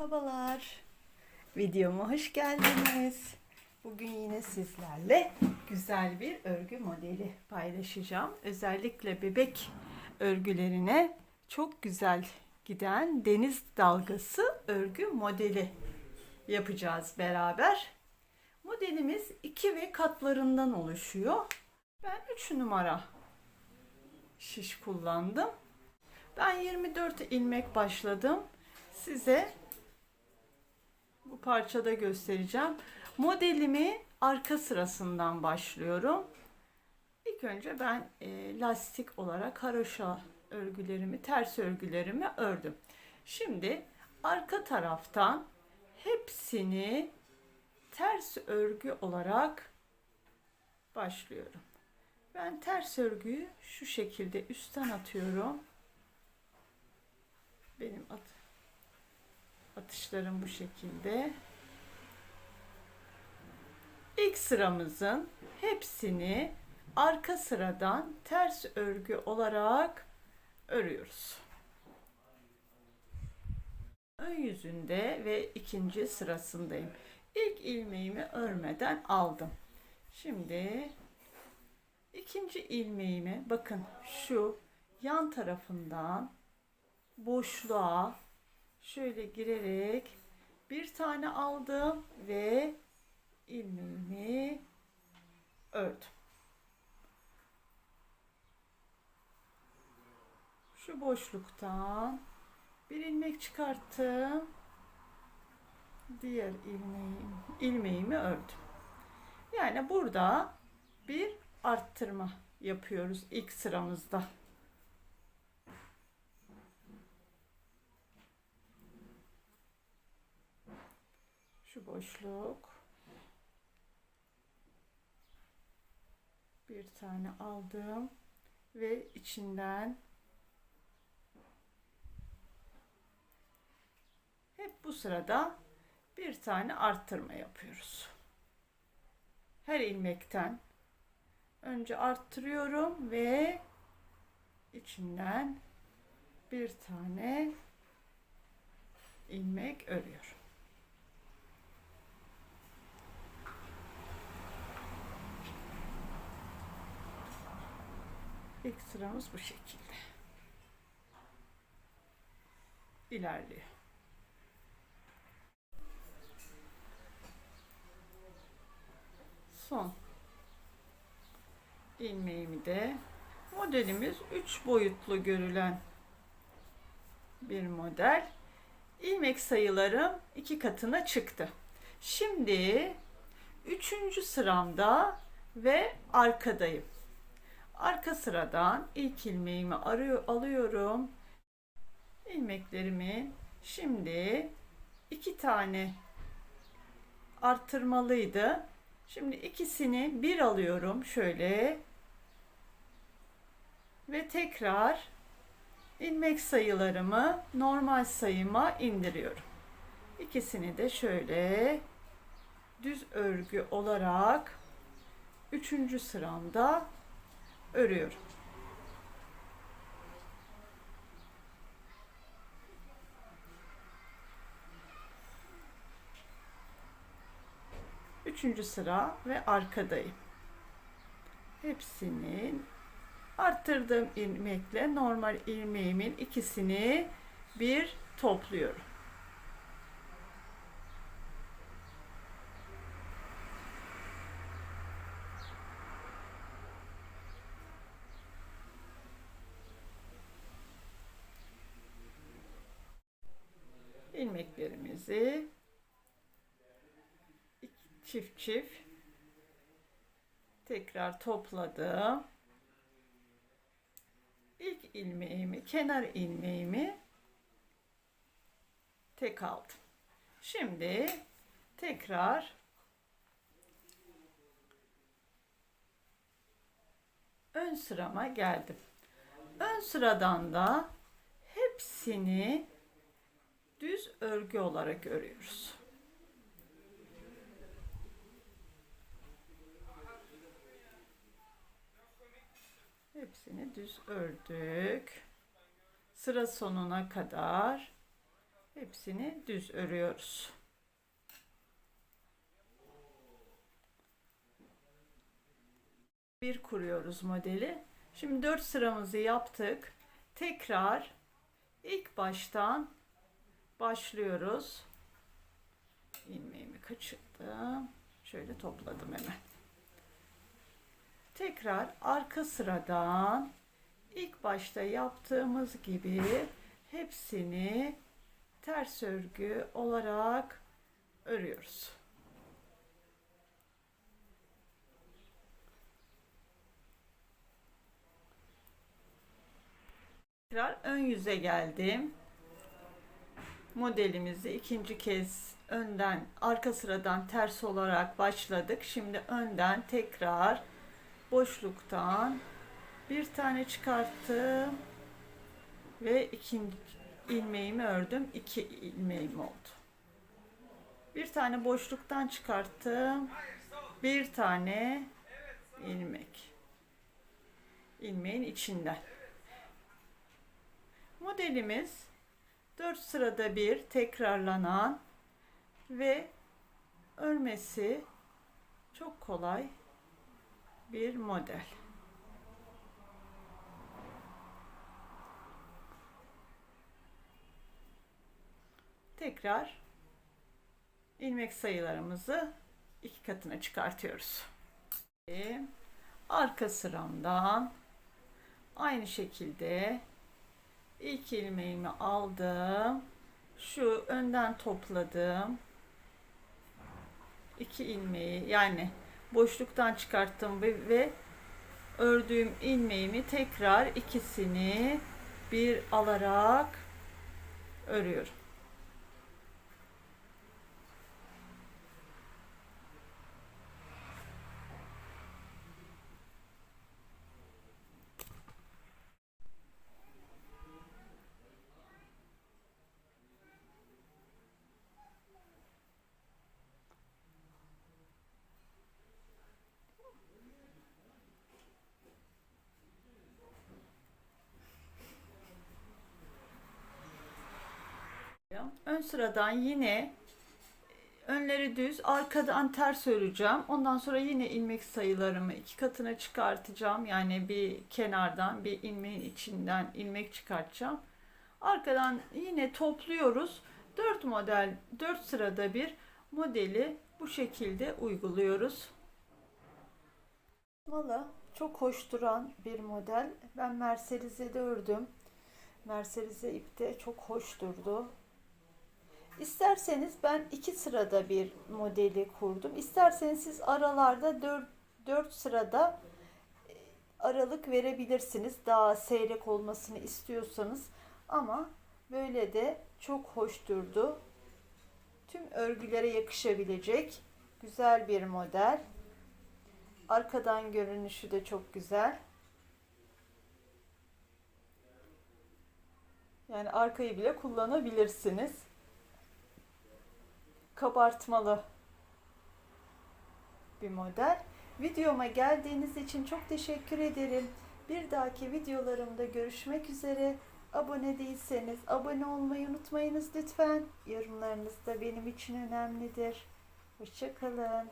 Merhabalar. Videoma hoş geldiniz. Bugün yine sizlerle güzel bir örgü modeli paylaşacağım. Özellikle bebek örgülerine çok güzel giden deniz dalgası örgü modeli yapacağız beraber. Modelimiz iki ve katlarından oluşuyor. Ben 3 numara şiş kullandım. Ben 24 ilmek başladım. Size bu parçada göstereceğim. Modelimi arka sırasından başlıyorum. İlk önce ben e, lastik olarak haroşa örgülerimi, ters örgülerimi ördüm. Şimdi arka taraftan hepsini ters örgü olarak başlıyorum. Ben ters örgüyü şu şekilde üstten atıyorum. Benim at atışlarım bu şekilde. İlk sıramızın hepsini arka sıradan ters örgü olarak örüyoruz. Ön yüzünde ve ikinci sırasındayım. İlk ilmeğimi örmeden aldım. Şimdi ikinci ilmeğimi bakın şu yan tarafından boşluğa şöyle girerek bir tane aldım ve ilmeğimi ördüm. Şu boşluktan bir ilmek çıkarttım. Diğer ilmeğim, ilmeğimi ördüm. Yani burada bir arttırma yapıyoruz ilk sıramızda. Şu boşluk. Bir tane aldım ve içinden hep bu sırada bir tane arttırma yapıyoruz. Her ilmekten önce arttırıyorum ve içinden bir tane ilmek örüyorum. İlk sıramız bu şekilde. İlerliyor. Son ilmeğimi de modelimiz 3 boyutlu görülen bir model. İlmek sayılarım iki katına çıktı. Şimdi üçüncü sıramda ve arkadayım. Arka sıradan ilk ilmeğimi arıyor, alıyorum. İlmeklerimi şimdi iki tane arttırmalıydı. Şimdi ikisini bir alıyorum şöyle ve tekrar ilmek sayılarımı normal sayıma indiriyorum. İkisini de şöyle düz örgü olarak üçüncü sıramda örüyorum. Üçüncü sıra ve arkadayım. Hepsinin arttırdığım ilmekle normal ilmeğimin ikisini bir topluyorum. İlmeklerimizi çift çift tekrar topladım. İlk ilmeğimi, kenar ilmeğimi tek aldım. Şimdi tekrar ön sırama geldim. Ön sıradan da hepsini düz örgü olarak örüyoruz. Hepsini düz ördük. Sıra sonuna kadar Hepsini düz örüyoruz. Bir kuruyoruz modeli. Şimdi 4 sıramızı yaptık. Tekrar ilk baştan başlıyoruz. İlmeğimi kaçırdım. Şöyle topladım hemen. Tekrar arka sıradan ilk başta yaptığımız gibi hepsini ters örgü olarak örüyoruz. Tekrar ön yüze geldim. Modelimizi ikinci kez önden arka sıradan ters olarak başladık. Şimdi önden tekrar boşluktan bir tane çıkarttım ve ikinci ilmeğimi ördüm. İki ilmeğim oldu. Bir tane boşluktan çıkarttım. Bir tane ilmek. ilmeğin içinden. Modelimiz 4 sırada bir tekrarlanan ve örmesi çok kolay bir model. Tekrar ilmek sayılarımızı iki katına çıkartıyoruz. Arka sıramdan aynı şekilde ilk ilmeğimi aldım. Şu önden topladım. iki ilmeği yani boşluktan çıkarttım ve, ve ördüğüm ilmeğimi tekrar ikisini bir alarak örüyorum. Ön sıradan yine önleri düz, arkadan ters öreceğim. Ondan sonra yine ilmek sayılarımı iki katına çıkartacağım. Yani bir kenardan bir ilmeğin içinden ilmek çıkartacağım. Arkadan yine topluyoruz. 4 model, 4 sırada bir modeli bu şekilde uyguluyoruz. Valla çok hoş duran bir model. Ben Mercedes'e de ördüm. Mercedes'e ipte çok hoş durdu. İsterseniz ben iki sırada bir modeli kurdum. İsterseniz siz aralarda dört, dört sırada e, aralık verebilirsiniz. Daha seyrek olmasını istiyorsanız. Ama böyle de çok hoş durdu. Tüm örgülere yakışabilecek güzel bir model. Arkadan görünüşü de çok güzel. Yani arkayı bile kullanabilirsiniz kabartmalı bir model. Videoma geldiğiniz için çok teşekkür ederim. Bir dahaki videolarımda görüşmek üzere. Abone değilseniz abone olmayı unutmayınız lütfen. Yorumlarınız da benim için önemlidir. Hoşçakalın.